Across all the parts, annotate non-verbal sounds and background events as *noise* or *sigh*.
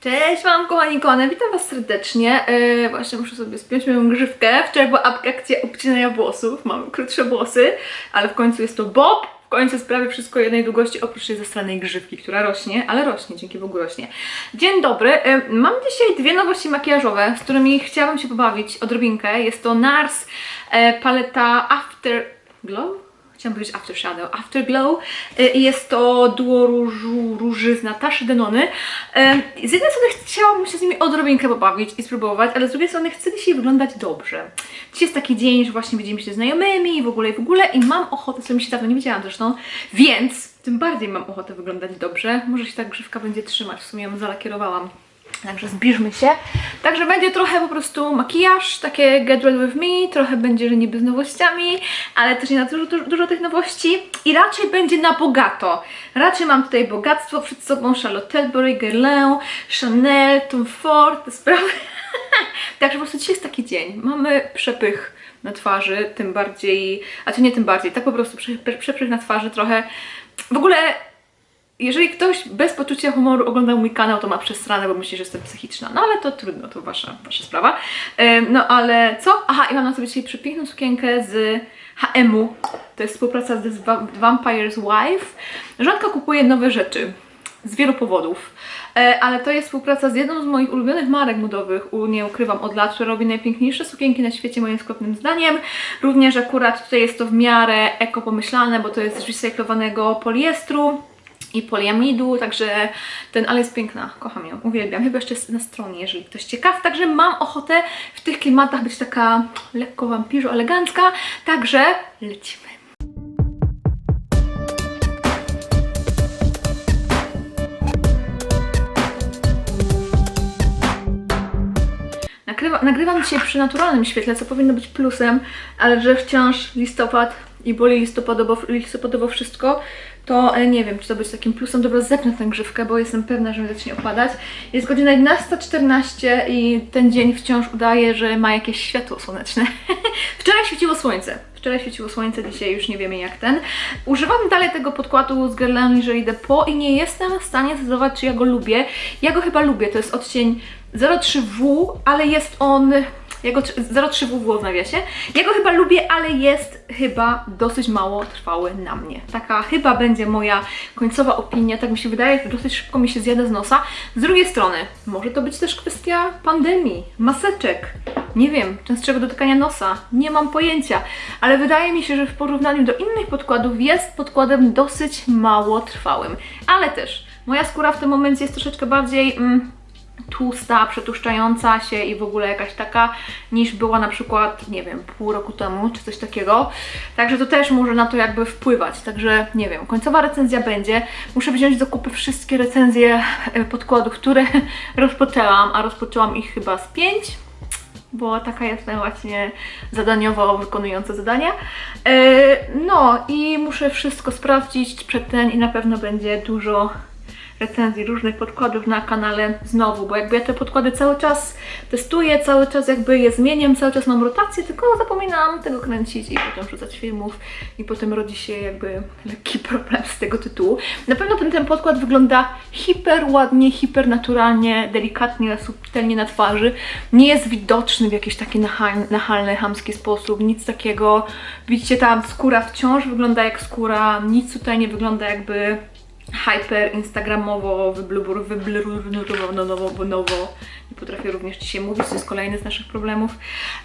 Cześć Wam kochani kochane, witam Was serdecznie. Yy, właśnie muszę sobie spiąć moją grzywkę. Wczoraj była akcja obcinania włosów, mam krótsze włosy, ale w końcu jest to bob. W końcu jest prawie wszystko jednej długości, oprócz tej zastranej grzywki, która rośnie, ale rośnie, dzięki Bogu rośnie. Dzień dobry, yy, mam dzisiaj dwie nowości makijażowe, z którymi chciałabym się pobawić odrobinkę. Jest to NARS yy, paleta Afterglow. Chciałam powiedzieć After Shadow, Afterglow Y, jest to duo różu, róży z Nataszy Denony. Y, Z jednej strony chciałabym się z nimi odrobinkę pobawić i spróbować, ale z drugiej strony chcę dzisiaj wyglądać dobrze. Dzisiaj jest taki dzień, że właśnie widzimy się znajomymi i w ogóle i w ogóle i mam ochotę, co mi się dawno nie widziałam zresztą, więc tym bardziej mam ochotę wyglądać dobrze. Może się ta grzywka będzie trzymać, w sumie ją zalakierowałam. Także zbliżmy się. Także będzie trochę po prostu makijaż, takie get ready with me, trochę będzie, że niby z nowościami, ale też nie na dużo, dużo, dużo tych nowości i raczej będzie na bogato. Raczej mam tutaj bogactwo przed sobą, Charlotte Tilbury, Guerlain, Chanel, Tom Ford, te sprawy. *laughs* Także po prostu dzisiaj jest taki dzień. Mamy przepych na twarzy, tym bardziej, a to nie tym bardziej, tak po prostu prze, prze, przepych na twarzy trochę. W ogóle jeżeli ktoś bez poczucia humoru oglądał mój kanał, to ma przesrane, bo myśli, że jestem psychiczna. No ale to trudno, to wasza, wasza sprawa. Ym, No ale co? Aha, i mam na sobie dzisiaj przepiękną sukienkę z H&M-u. To jest współpraca z Vampire's Wife. Żonka kupuje nowe rzeczy. Z wielu powodów. E, Ale to jest współpraca z jedną z moich ulubionych marek modowych, u- nie ukrywam od lat, która robi najpiękniejsze sukienki na świecie moim skromnym zdaniem. Również akurat tutaj jest to w miarę eko pomyślane, bo to jest z recyklowanego poliestru i poliamidu, także ten, ale jest piękna, kocham ją, uwielbiam. Chyba jeszcze jest na stronie, jeżeli ktoś ciekaw. Także mam ochotę w tych klimatach być taka lekko wampirzo elegancka, także lecimy. Nagrywa, nagrywam dzisiaj przy naturalnym świetle, co powinno być plusem, ale że wciąż listopad i boli listopadowo, listopadowo wszystko, to nie wiem, czy to być takim plusem. Dobra, zepnę tę grzywkę, bo jestem pewna, że mi zacznie opadać. Jest godzina 11.14 i ten dzień wciąż udaje, że ma jakieś światło słoneczne. *laughs* Wczoraj świeciło słońce. Wczoraj świeciło słońce, dzisiaj już nie wiemy jak ten. Używam dalej tego podkładu z Guerlain Lingerie Depot i nie jestem w stanie zdecydować, czy ja go lubię. Ja go chyba lubię, to jest odcień 03W, ale jest on... Ja go, 03W było w nawiasie. Ja go chyba lubię, ale jest chyba dosyć mało trwały na mnie. Taka chyba będzie moja końcowa opinia, tak mi się wydaje, że dosyć szybko mi się zjada z nosa. Z drugiej strony, może to być też kwestia pandemii, maseczek, nie wiem, częstszego dotykania nosa, nie mam pojęcia, ale wydaje mi się, że w porównaniu do innych podkładów jest podkładem dosyć mało trwałym. Ale też moja skóra w tym momencie jest troszeczkę bardziej mm, tłusta, przetuszczająca się i w ogóle jakaś taka niż była na przykład, nie wiem, pół roku temu czy coś takiego. Także to też może na to jakby wpływać. Także nie wiem, końcowa recenzja będzie. Muszę wziąć do kupy wszystkie recenzje e, podkładów, które *laughs* rozpoczęłam, a rozpoczęłam ich chyba z pięć bo taka jestem właśnie zadaniowo wykonująca zadania. E, No i muszę wszystko sprawdzić przed ten i na pewno będzie dużo recenzji różnych podkładów na kanale znowu, bo jakby ja te podkłady cały czas testuję, cały czas jakby je zmieniam, cały czas mam rotację, tylko zapominam tego kręcić i potem wrzucać filmów i potem rodzi się jakby lekki problem z tego tytułu. Na pewno ten, ten podkład wygląda hiper ładnie, hiper naturalnie, delikatnie, subtelnie na twarzy. Nie jest widoczny w jakiś taki nachalny, nachalny hamski sposób, nic takiego. Widzicie, ta skóra wciąż wygląda jak skóra, nic tutaj nie wygląda jakby hyper instagramowo, wyblubur, wyblur, no, nowo, nowo. Nie potrafię również dzisiaj mówić, to jest kolejny z naszych problemów.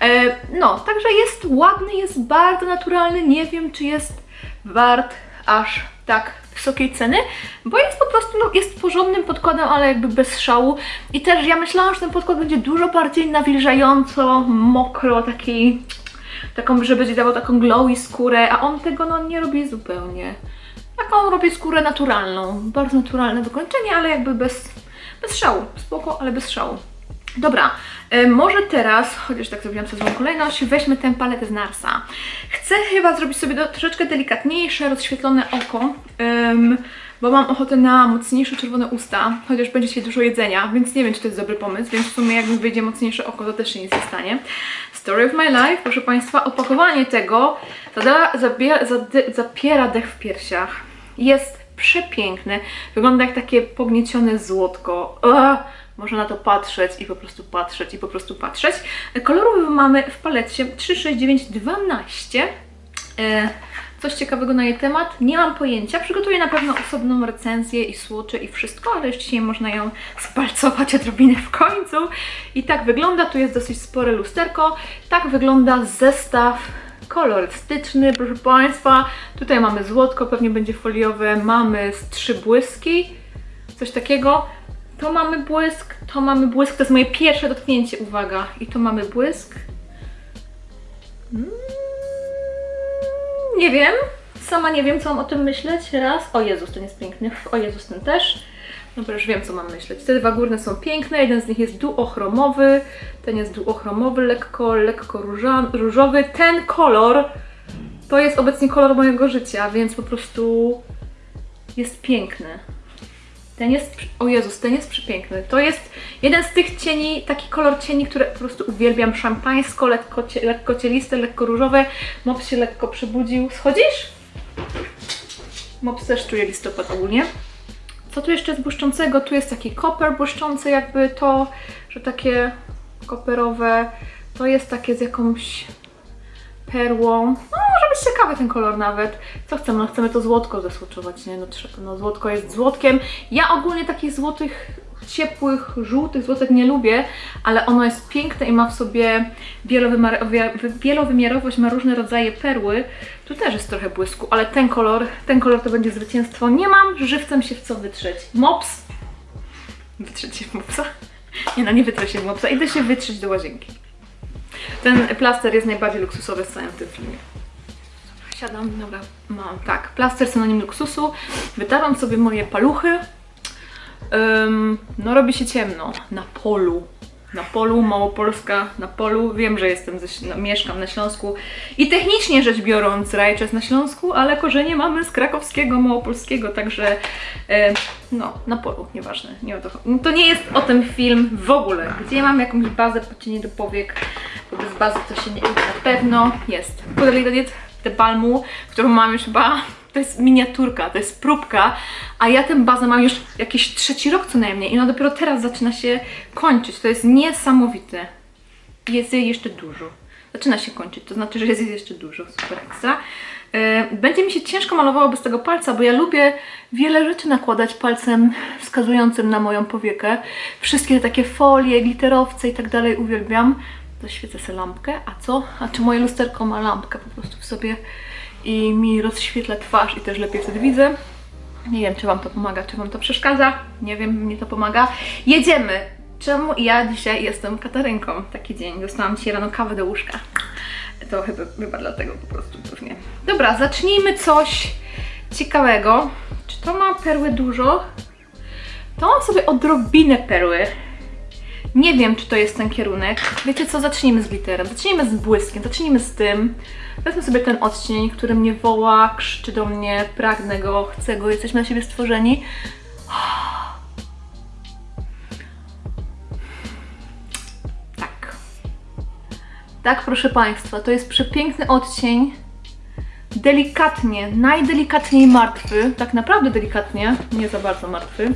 E, no, także jest ładny, jest bardzo naturalny. Nie wiem, czy jest wart aż tak wysokiej ceny, bo jest po prostu, no, jest porządnym podkładem, ale jakby bez szału. I też ja myślałam, że ten podkład będzie dużo bardziej nawilżająco, mokro, taki taką, że będzie dawał taką glowy skórę, a on tego no nie robi zupełnie. Taką robię skórę naturalną. Bardzo naturalne wykończenie, ale jakby bez, bez szału. Spoko, ale bez szału. Dobra, e, może teraz, chociaż tak zrobiłam sobie złą kolejność, weźmy tę paletę z Narsa. Chcę chyba zrobić sobie do, troszeczkę delikatniejsze, rozświetlone oko, em, bo mam ochotę na mocniejsze czerwone usta, chociaż będzie dzisiaj dużo jedzenia, więc nie wiem, czy to jest dobry pomysł, więc w sumie jak mi wyjdzie mocniejsze oko, to też się nic nie stanie. Story of my life, proszę Państwa, opakowanie tego zada, zabiera, zady, zapiera dech w piersiach. Jest przepiękny. Wygląda jak takie pogniecione złotko. Ugh, można na to patrzeć i po prostu patrzeć i po prostu patrzeć. Kolorów mamy w palecie 36912. E, Coś ciekawego na jej temat? Nie mam pojęcia. Przygotuję na pewno osobną recenzję i słocze i wszystko, ale już dzisiaj można ją spalcować odrobinę w końcu. I tak wygląda. Tu jest dosyć spore lusterko. Tak wygląda zestaw kolorystyczny, proszę Państwa. Tutaj mamy złotko, pewnie będzie foliowe. Mamy z trzy błyski, coś takiego. To mamy błysk, to mamy błysk. To jest moje pierwsze dotknięcie, uwaga. I to mamy błysk. Nie wiem. Sama nie wiem, co mam o tym myśleć. Raz. O Jezus, ten jest piękny. O Jezus, ten też. Dobra, już wiem, co mam myśleć. Te dwa górne są piękne. Jeden z nich jest duochromowy. Ten jest duochromowy, lekko, lekko różowy. Ten kolor to jest obecnie kolor mojego życia, więc po prostu jest piękny. Ten jest, o Jezus, ten jest przepiękny. To jest jeden z tych cieni, taki kolor cieni, które po prostu uwielbiam. Szampańsko, lekko, cie, lekko cieliste, lekko różowe. Mops się lekko przebudził. Schodzisz? Mops też czuje listopad ogólnie. Co tu jeszcze jest błyszczącego? Tu jest taki koper błyszczący, jakby to, że takie koperowe. To jest takie z jakąś perłą. No, może być ciekawy ten kolor nawet. Co chcemy? No chcemy to złotko zesłoczować, nie? No, no złotko jest złotkiem. Ja ogólnie takich złotych, ciepłych, żółtych złotek nie lubię, ale ono jest piękne i ma w sobie wielowymiar- wi- wielowymiarowość, ma różne rodzaje perły. Tu też jest trochę błysku, ale ten kolor, ten kolor to będzie zwycięstwo. Nie mam żywcem się w co wytrzeć. Mops. Wytrzeć się w mopsa? Nie no, nie wytrę się w mopsa. Idę się wytrzeć do łazienki. Ten plaster jest najbardziej luksusowy w całym tym filmie. Siadam, dobra, mam, tak, plaster synonim luksusu. Wytarłam sobie moje paluchy. No robi się ciemno, na polu. Na polu, Małopolska, na polu. Wiem, że jestem ze, mieszkam na Śląsku i technicznie rzecz biorąc Rajcz jest na Śląsku, ale korzenie mamy z krakowskiego, małopolskiego, także no, na polu, nieważne. Nie o to, to nie jest o ten film w ogóle. Gdzie mam jakąś bazę podcienie do powiek, bo bez bazy to się nie uda. Na pewno jest. Podali do balmu, którą mam już chyba, to jest miniaturka, to jest próbka, a ja tę bazę mam już jakiś trzeci rok co najmniej i ona dopiero teraz zaczyna się kończyć. To jest niesamowite. Jest jej jeszcze dużo. Zaczyna się kończyć, to znaczy, że jest jej jeszcze dużo, super ekstra. Yy, Będzie mi się ciężko malowało bez tego palca, bo ja lubię wiele rzeczy nakładać palcem wskazującym na moją powiekę. Wszystkie takie folie, glitterowce i tak dalej uwielbiam. Zaświecę sobie lampkę, a co? A czy moje lusterko ma lampkę po prostu w sobie i mi rozświetla twarz i też lepiej wtedy widzę. Nie wiem, czy Wam to pomaga, czy Wam to przeszkadza. Nie wiem, mnie to pomaga. Jedziemy! Czemu ja dzisiaj jestem Katarynką? Taki dzień. Dostałam dzisiaj rano kawę do łóżka. To chyba, chyba dlatego po prostu pewnie. Dobra, zacznijmy coś ciekawego. Czy to ma perły dużo? To mam sobie odrobinę perły. Nie wiem, czy to jest ten kierunek. Wiecie co? Zacznijmy z glitterem. Zacznijmy z błyskiem. Zacznijmy z tym. Wezmę sobie ten odcień, który mnie woła, krzyczy do mnie, pragnę go, chcę go, jesteśmy na siebie stworzeni. Tak. Tak, proszę Państwa, to jest przepiękny odcień. Delikatnie, najdelikatniej martwy, tak naprawdę delikatnie, nie za bardzo martwy.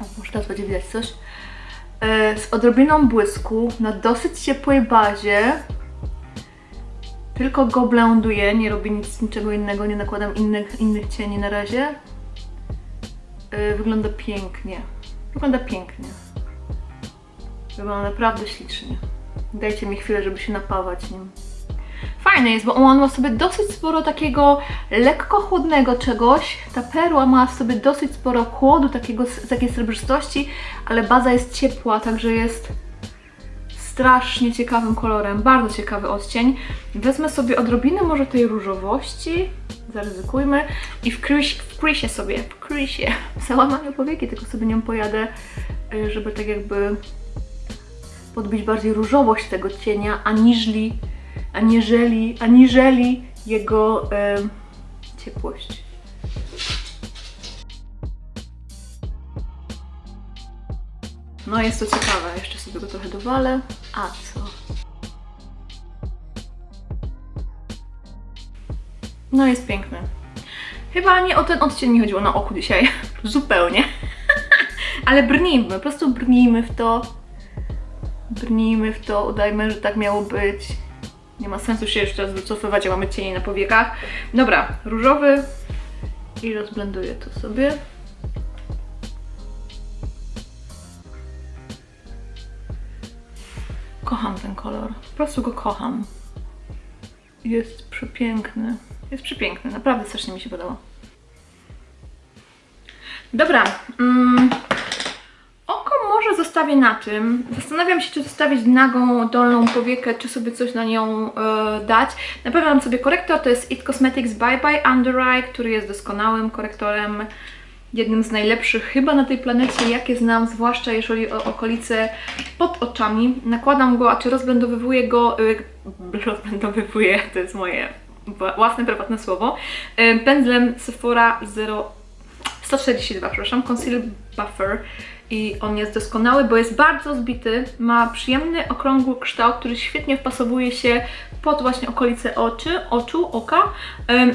O, może teraz będzie widać coś. E, z odrobiną błysku na dosyć ciepłej bazie. Tylko go blenduję, nie robię nic, niczego innego, nie nakładam innych, innych cieni na razie. E, wygląda pięknie. Wygląda pięknie. Wygląda naprawdę ślicznie. Dajcie mi chwilę, żeby się napawać nim. Fajne jest, bo on ma w sobie dosyć sporo takiego lekko chłodnego czegoś. Ta perła ma w sobie dosyć sporo chłodu, takiego, takiej srebrzystości, ale baza jest ciepła, także jest strasznie ciekawym kolorem, bardzo ciekawy odcień. Wezmę sobie odrobinę może tej różowości, zaryzykujmy i w, w krysie sobie, w krysie, załamanie powieki, tylko sobie nią pojadę, y, żeby tak jakby podbić bardziej różowość tego cienia, aniżeli, aniżeli, aniżeli jego em, ciepłość. No jest to ciekawe, jeszcze sobie go trochę dowalę. A co? No jest piękny. Chyba nie o ten odcień mi chodziło na oku dzisiaj. *laughs* Zupełnie. *laughs* Ale brnijmy, po prostu brnijmy w to. Brnijmy w to, udajmy, że tak miało być. Nie ma sensu się jeszcze raz wycofywać, jak mamy cienie na powiekach. Dobra, różowy i rozblenduję to sobie. Kocham ten kolor. Po prostu go kocham. Jest przepiękny. Jest przepiękny, naprawdę strasznie mi się podoba. Dobra. Mm, może zostawię na tym. Zastanawiam się, czy zostawić nagą dolną powiekę, czy sobie coś na nią e, dać. Na pewno mam sobie korektor, to jest It Cosmetics Bye Bye Under Eye, który jest doskonałym korektorem. Jednym z najlepszych chyba na tej planecie, jakie znam, zwłaszcza jeżeli o okolice pod oczami. Nakładam go, a czy rozblendowywuję go, *laughs* y, rozblendowywuję, to jest moje wła- własne, prywatne słowo, y, pędzlem Sephora 0 142, przepraszam, Conceal Buffer i on jest doskonały, bo jest bardzo zbity, ma przyjemny, okrągły kształt, który świetnie wpasowuje się pod właśnie okolice oczy, oczu, oka,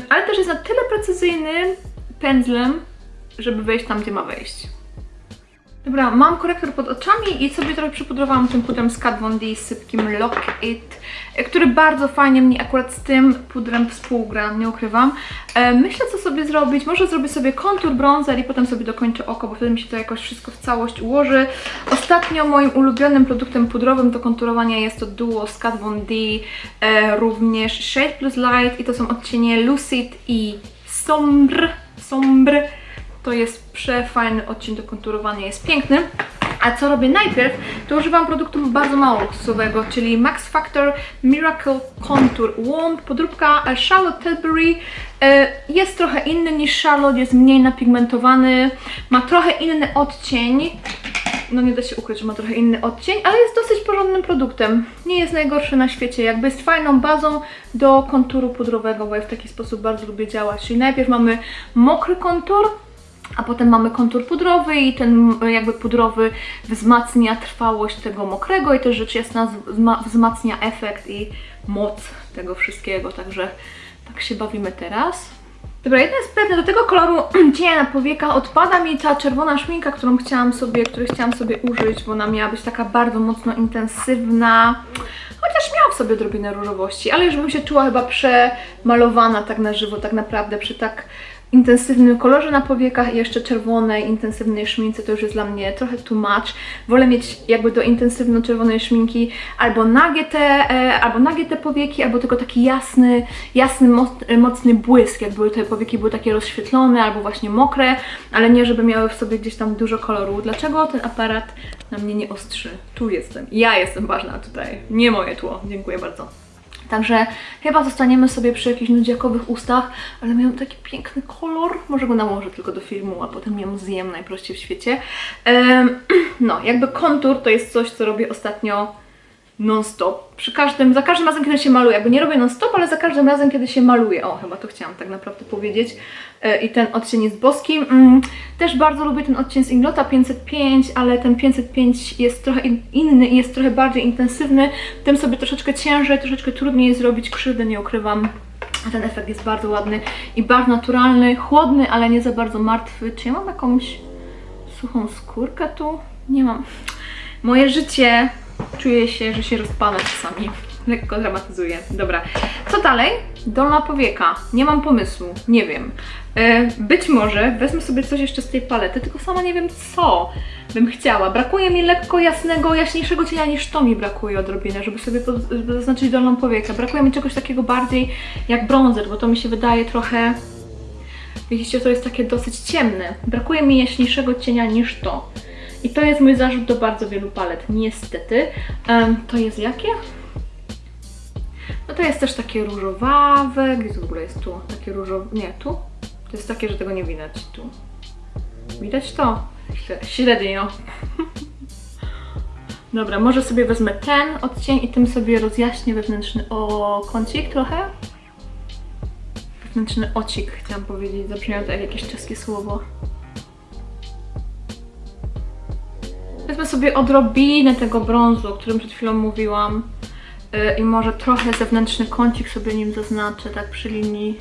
ale też jest na tyle precyzyjny pędzlem, żeby wejść tam, gdzie ma wejść. Dobra, mam korektor pod oczami i sobie trochę przypudrowałam tym pudrem z Kat Von D z sypkim Lock It, e, który bardzo fajnie mi akurat z tym pudrem współgra, nie ukrywam. E, myślę, co sobie zrobić. Może zrobię sobie kontur, bronzer i potem sobie dokończę oko, bo wtedy mi się to jakoś wszystko w całość ułoży. Ostatnio moim ulubionym produktem pudrowym do konturowania jest to duo z Kat Von D, e, również Shade Plus Light i to są odcienie Lucid i Sombre. Sombre. To jest przefajny odcień do konturowania, jest piękny. A co robię najpierw, to używam produktu bardzo mało luksusowego, czyli Max Factor Miracle Contour Wand, podróbka e, Charlotte Tilbury. E, Jest trochę inny niż Charlotte, jest mniej napigmentowany, ma trochę inny odcień. No nie da się ukryć, że ma trochę inny odcień, ale jest dosyć porządnym produktem. Nie jest najgorszy na świecie, jakby jest fajną bazą do konturu pudrowego, bo ja w taki sposób bardzo lubię działać. Czyli najpierw mamy mokry kontur, a potem mamy kontur pudrowy i ten jakby pudrowy wzmacnia trwałość tego mokrego i też rzecz jasna wzmacnia efekt i moc tego wszystkiego, także tak się bawimy teraz. Dobra, jedno jest pewne, do tego koloru *clears throat* cienia na powiekach odpada mi ta czerwona szminka, którą chciałam sobie, której chciałam sobie użyć, bo ona miała być taka bardzo mocno intensywna. Chociaż miała w sobie odrobinę różowości, ale już bym się czuła chyba przemalowana tak na żywo, tak naprawdę przy tak intensywnym kolorze na powiekach i jeszcze czerwonej, intensywnej szmince to już jest dla mnie trochę too much. Wolę mieć jakby do intensywno-czerwonej szminki albo nagie te, e, albo nagie te powieki, albo tylko taki jasny, jasny, moc- mocny błysk, jakby te powieki były takie rozświetlone albo właśnie mokre, ale nie żeby miały w sobie gdzieś tam dużo koloru. Dlaczego ten aparat na mnie nie ostrzy? Tu jestem. Ja jestem ważna tutaj, nie moje tło. Dziękuję bardzo. Także chyba zostaniemy sobie przy jakichś nudziakowych ustach, ale mają taki piękny kolor. Może go nałożę tylko do filmu, a potem ją zjem najprościej w świecie. *clears throat* No, jakby kontur to jest coś, co robię ostatnio non-stop. Przy każdym, za każdym razem, kiedy się maluję, jakby nie robię non-stop, ale za każdym razem, kiedy się maluję. O, chyba to chciałam tak naprawdę powiedzieć. E, I ten odcień jest boski. Mm, też bardzo lubię ten odcień z Inglota 505, ale ten 505 jest trochę in- inny i jest trochę bardziej intensywny. Tym sobie troszeczkę ciężej, troszeczkę trudniej jest zrobić krzywdę, nie ukrywam. A ten efekt jest bardzo ładny i bardzo naturalny, chłodny, ale nie za bardzo martwy. Czy ja mam jakąś suchą skórkę tu? Nie mam. Moje życie czuję się, że się rozpada czasami. *laughs* Lekko dramatyzuję. Dobra. Co dalej? Dolna powieka. Nie mam pomysłu. Nie wiem. E, być może wezmę sobie coś jeszcze z tej palety, tylko sama nie wiem co bym chciała. Brakuje mi lekko jasnego, jaśniejszego cienia niż to mi brakuje odrobinę, żeby sobie zaznaczyć dolną powiekę. Brakuje mi czegoś takiego bardziej jak bronzer, bo to mi się wydaje trochę... Widzicie, to jest takie dosyć ciemne. Brakuje mi jaśniejszego cienia niż to. I to jest mój zarzut do bardzo wielu palet, niestety. To jest jakie? No to jest też takie różowawe. Gdzie to w ogóle jest tu? Takie różowe. Nie, tu? To jest takie, że tego nie widać. Tu. Widać to? Średnio. *laughs* Dobra, może sobie wezmę ten odcień i tym sobie rozjaśnię wewnętrzny o kącik trochę. Wewnętrzny ocik chciałam powiedzieć, zabrzmiało to jak jakieś czeskie słowo. Wezmę sobie odrobinę tego brązu, o którym przed chwilą mówiłam. Yy, I może trochę zewnętrzny kącik sobie nim zaznaczę, tak przy linii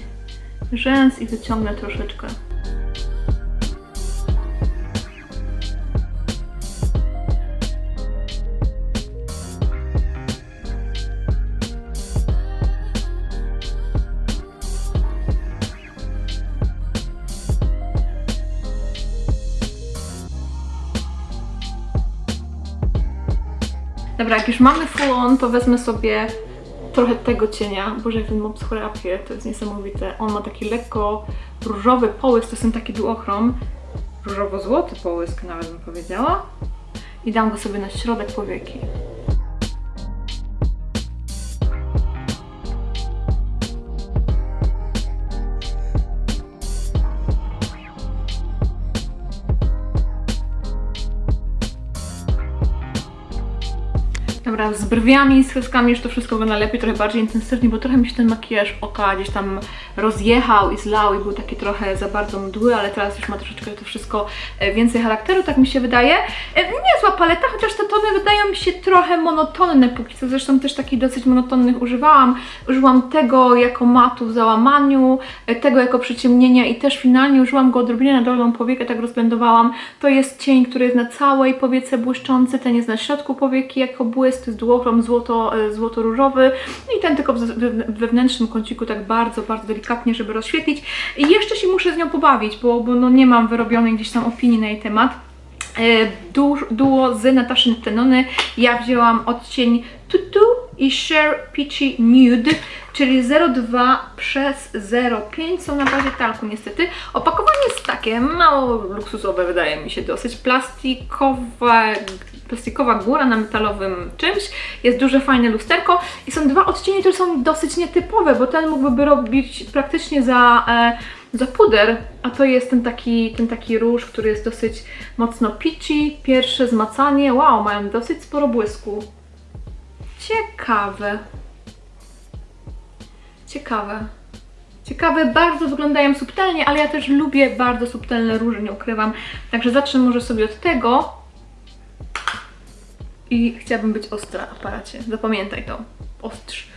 rzęs i wyciągnę troszeczkę. Dobra, jak już mamy full on, to wezmę sobie trochę tego cienia. Boże, jak ten mops chrapie, to jest niesamowite. On ma taki lekko różowy połysk, to jest ten taki duochrom. Różowo-złoty połysk nawet bym powiedziała. I dam go sobie na środek powieki. Dobra, z brwiami z kreskami już to wszystko wygląda lepiej, trochę bardziej intensywnie, bo trochę mi się ten makijaż oka gdzieś tam rozjechał i zlał i był taki trochę za bardzo mdły, ale teraz już ma troszeczkę to wszystko e, więcej charakteru, tak mi się wydaje. E, Niezła paleta, chociaż te tony wydają mi się trochę monotonne póki co, zresztą też takich dosyć monotonnych używałam. Użyłam tego jako matu w załamaniu, e, tego jako przyciemnienia i też finalnie użyłam go odrobinę na dolną powiekę, tak rozblendowałam. To jest cień, który jest na całej powiece błyszczący, ten jest na środku powieki jako błysk, to jest duochrom złoto, e, złoto-różowy i ten tylko w z- we- wewnętrznym kąciku tak bardzo, bardzo delikatnie, żeby rozświetlić. I jeszcze się muszę z nią pobawić, bo, bo no nie mam wyrobionej gdzieś tam opinii na jej temat. E, du- Duo z Nataszy Tenony. Ja wzięłam odcień Tutu i Share Peachy Nude, czyli 0,2 przez 0,5. Są na bazie talku niestety. Opakowanie jest takie mało luksusowe, wydaje mi się dosyć. Plastikowe, plastikowa góra na metalowym czymś. Jest duże, fajne lusterko. I są dwa odcienie, które są dosyć nietypowe, bo ten mógłby robić praktycznie za... E, za puder, a to jest ten taki, ten taki róż, który jest dosyć mocno peachy. Pierwsze zmacanie, wow, mają dosyć sporo błysku. Ciekawe. Ciekawe. Ciekawe, bardzo wyglądają subtelnie, ale ja też lubię bardzo subtelne róże, nie ukrywam. Także zacznę może sobie od tego. I chciałabym być ostra w aparacie. Zapamiętaj to. Ostrz.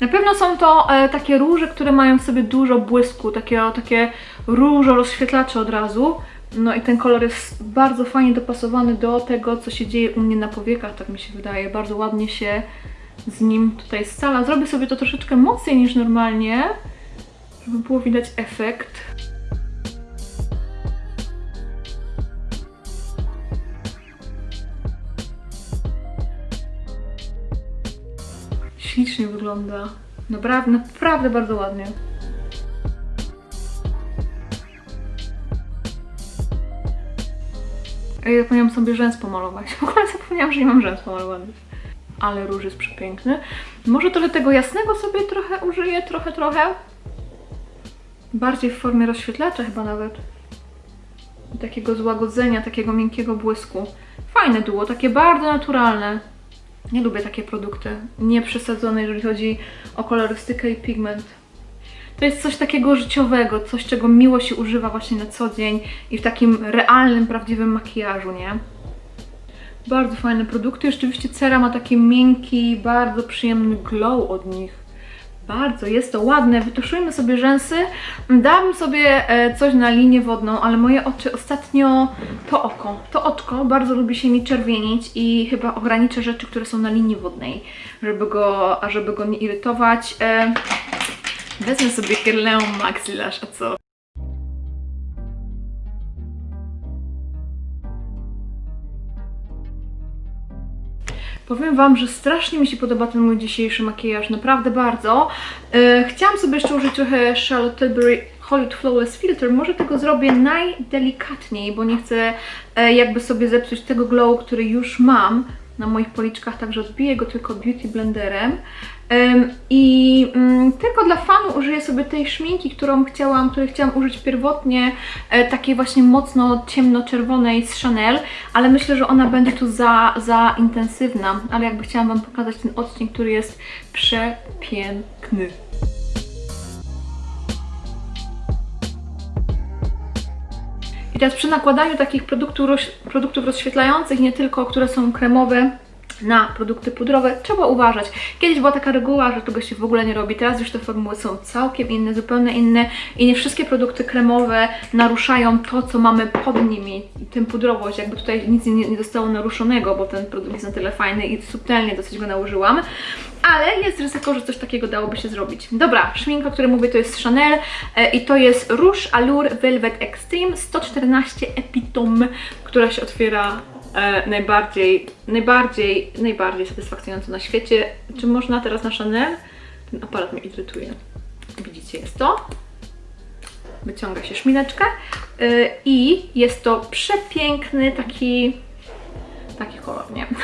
Na pewno są to e, takie róże, które mają w sobie dużo błysku, takie, takie różo rozświetlacze od razu. No i ten kolor jest bardzo fajnie dopasowany do tego, co się dzieje u mnie na powiekach, tak mi się wydaje. Bardzo ładnie się z nim tutaj scala. Zrobię sobie to troszeczkę mocniej niż normalnie, żeby było widać efekt. Ślicznie wygląda. Naprawdę, naprawdę bardzo ładnie. Ej, zapomniałam sobie rzęs pomalować. *laughs* W ogóle zapomniałam, że nie mam rzęs pomalowanych. Ale róż jest przepiękny. Może trochę tego jasnego sobie trochę użyję, trochę, trochę. Bardziej w formie rozświetlacza chyba nawet. Takiego złagodzenia, takiego miękkiego błysku. Fajne duo, takie bardzo naturalne. Nie lubię takie produkty, nie przesadzone, jeżeli chodzi o kolorystykę i pigment. To jest coś takiego życiowego, coś czego miło się używa właśnie na co dzień i w takim realnym, prawdziwym makijażu, nie? Bardzo fajne produkty. Rzeczywiście cera ma taki miękki, bardzo przyjemny glow od nich. Bardzo, jest to ładne. Wytuszujmy sobie rzęsy. Dałabym sobie e, coś na linię wodną, ale moje oczy ostatnio to oko, to oczko bardzo lubi się mi czerwienić i chyba ograniczę rzeczy, które są na linii wodnej, żeby go, a żeby go nie irytować. E, wezmę sobie Kirleum Maxi Lash, a co? Powiem Wam, że strasznie mi się podoba ten mój dzisiejszy makijaż, naprawdę bardzo. E, chciałam sobie jeszcze użyć trochę Charlotte Tilbury Hollywood Flawless Filter. Może tego zrobię najdelikatniej, bo nie chcę e, jakby sobie zepsuć tego glow, który już mam na moich policzkach, także odbiję go tylko Beauty Blenderem. I mm, tylko dla fanu użyję sobie tej szminki, którą chciałam, której chciałam użyć pierwotnie, e, takiej właśnie mocno ciemnoczerwonej z Chanel, ale myślę, że ona będzie tu za, za intensywna, ale jakby chciałam Wam pokazać ten odcień, który jest przepiękny. I teraz przy nakładaniu takich produktów, roz, produktów rozświetlających, nie tylko, które są kremowe, na produkty pudrowe trzeba uważać. Kiedyś była taka reguła, że tego się w ogóle nie robi, teraz już te formuły są całkiem inne, zupełnie inne i nie wszystkie produkty kremowe naruszają to, co mamy pod nimi, tym pudrowość, jakby tutaj nic nie, nie zostało naruszonego, bo ten produkt jest na tyle fajny i subtelnie dosyć go nałożyłam, ale jest ryzyko, że coś takiego dałoby się zrobić. Dobra, szminka, o której mówię, to jest Chanel e, i to jest Rouge Allure Velvet Extreme 114 Epitome, która się otwiera e, najbardziej, najbardziej, najbardziej satysfakcjonująco na świecie. Czy można teraz na Chanel? Ten aparat mnie irytuje. Widzicie, jest to. Wyciąga się szmineczkę y, i jest to przepiękny taki, taki kolor, nie? *laughs*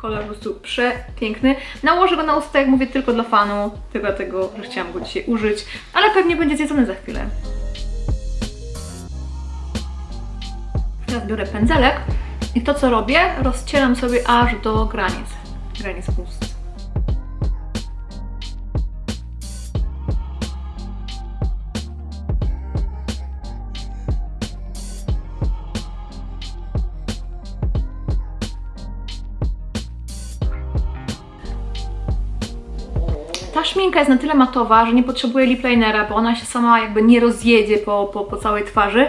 Kolor po prostu przepiękny. Nałożę go na usta, jak mówię, tylko dla fanu, tylko dlatego, że chciałam go dzisiaj użyć, ale pewnie będzie zjedzony za chwilę. Teraz biorę pędzelek i to co robię, rozcieram sobie aż do granic, granic ust. Szminka jest na tyle matowa, że nie potrzebuje lip linera, bo ona się sama jakby nie rozjedzie po, po, po całej twarzy.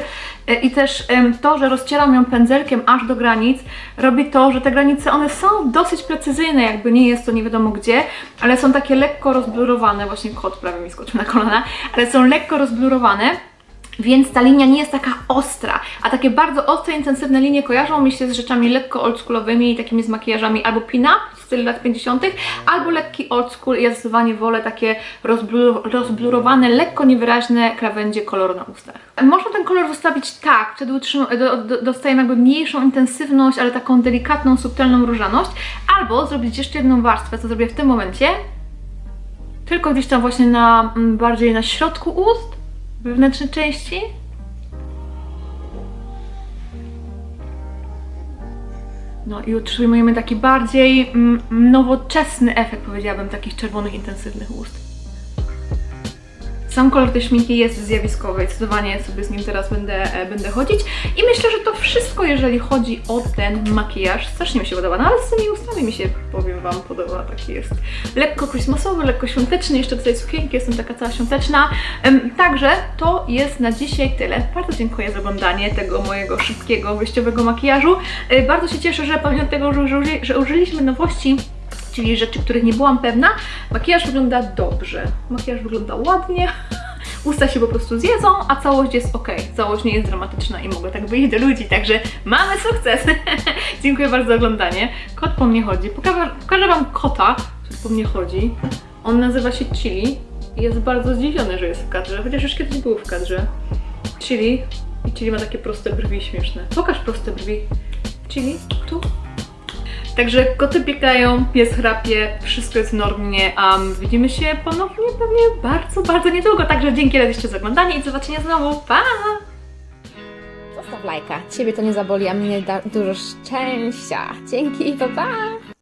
E, I też to, że rozcieram ją pędzelkiem aż do granic, robi to, że te granice one są dosyć precyzyjne, jakby nie jest to nie wiadomo gdzie, ale są takie lekko rozblurowane, właśnie kot prawie mi skoczył na kolana, ale są lekko rozblurowane. Więc ta linia nie jest taka ostra, a takie bardzo ostre, intensywne linie kojarzą mi się z rzeczami lekko oldschoolowymi i takimi z makijażami albo pin-up w stylu lat 50., albo lekki old school. Ja zdecydowanie wolę takie rozblu- rozblurowane, lekko niewyraźne krawędzie koloru na ustach. Można ten kolor zostawić tak, wtedy do, do, dostajemy jakby mniejszą intensywność, ale taką delikatną, subtelną różaność, albo zrobić jeszcze jedną warstwę, co zrobię w tym momencie, tylko gdzieś tam właśnie na, mm, bardziej na środku ust, wewnętrznej części. No i utrzymujemy taki bardziej mm, nowoczesny efekt, powiedziałabym, takich czerwonych, intensywnych ust. Sam kolor tej szminki jest zjawiskowy i zdecydowanie sobie z nim teraz będę, e, będę chodzić. I myślę, że to wszystko, jeżeli chodzi o ten makijaż. Strasznie mi się podoba, no ale z tymi ustami mi się, powiem Wam, podoba. Taki jest lekko christmasowy, lekko świąteczny. Jeszcze tutaj sukienki, jestem taka cała świąteczna. Także to jest na dzisiaj tyle. Bardzo dziękuję za oglądanie tego mojego szybkiego, wyjściowego makijażu. E, Bardzo się cieszę, że pomimo tego, że użyliśmy nowości, czyli rzeczy, których nie byłam pewna, makijaż wygląda dobrze. Makijaż wygląda ładnie. *laughs* Usta się po prostu zjedzą, a całość jest ok. Całość nie jest dramatyczna i mogę tak wyjść do ludzi, także mamy sukces. *laughs* Dziękuję bardzo za oglądanie. Kot po mnie chodzi. Pokażę, pokażę Wam kota, który po mnie chodzi. On nazywa się Chili i jest bardzo zdziwiony, że jest w kadrze, chociaż już kiedyś był w kadrze. Chili. I Chili ma takie proste brwi śmieszne. Pokaż proste brwi. Chili, tu. Także koty biegają, pies chrapie, wszystko jest w normie, a my widzimy się ponownie pewnie bardzo, bardzo niedługo. Także dzięki raz jeszcze za oglądanie i do zobaczenia znowu. Pa! Zostaw lajka. Ciebie to nie zaboli, a mnie da dużo szczęścia. Dzięki, pa pa!